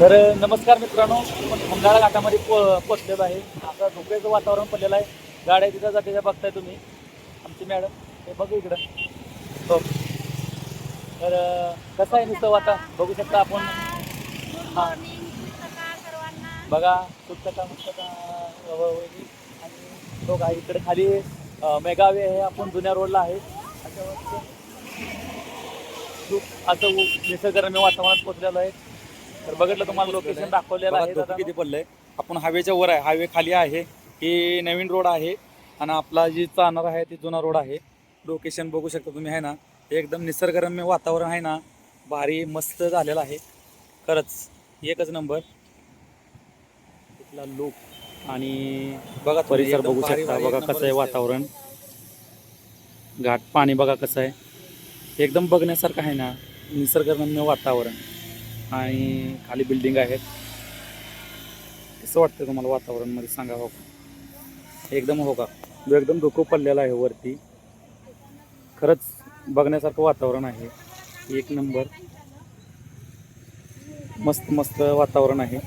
तर नमस्कार मित्रांनो आपण खंडाळा घाटामध्ये पो पोचलेलो आहे. आता धोक्याचं वातावरण पडलेलं आहे. गाड्या तिथं जातीच्या बघताय तुम्ही आमची मॅडम हे बघू इकडं. हो. तर कसं आहे नुसतं आता बघू शकता आपण? हा. बघा पुस्तका पुस्तका आणि लोक आहे इकडे खाली मेगावे आहे आपण जुन्या रोडला आहे. अशा असं उ- निसर्गरम्य वातावरणात पोचलेलो आहे. तर बघितलं तुम्हाला लोकेशन दाखवलेलं आहे धोका दादा. किती पडलंय. आपण हवेच्या वर आहे. हवे खाली आहे. ही नवीन रोड आहे. आणि आपला जी चालणार आहे ती जुना रोड आहे. लोकेशन बघू शकता तुम्ही आहे ना. एकदम निसर्गरम्य वातावरण आहे ना. भारी मस्त झालेलं आहे. खरंच एकच नंबर इथला लोक आणि बघा तुम्ही, परिसर एकदम बघू भारी- शकता. भारी बघा एक नंबर कसं आहे. वातावरण. घाट पाणी बघा कसं आहे. एकदम बघण्यासारखं आहे ना. निसर्गरम्य वातावरण. आणि खाली बिल्डिंग आहेत. कसं वाटतं तुम्हाला वातावरणमध्ये सांगा हो एकदम हो का? जो एकदम धोको पडलेला आहे वरती. खरंच बघण्यासारखं वातावरण आहे. एक नंबर. मस्त मस्त वातावरण आहे.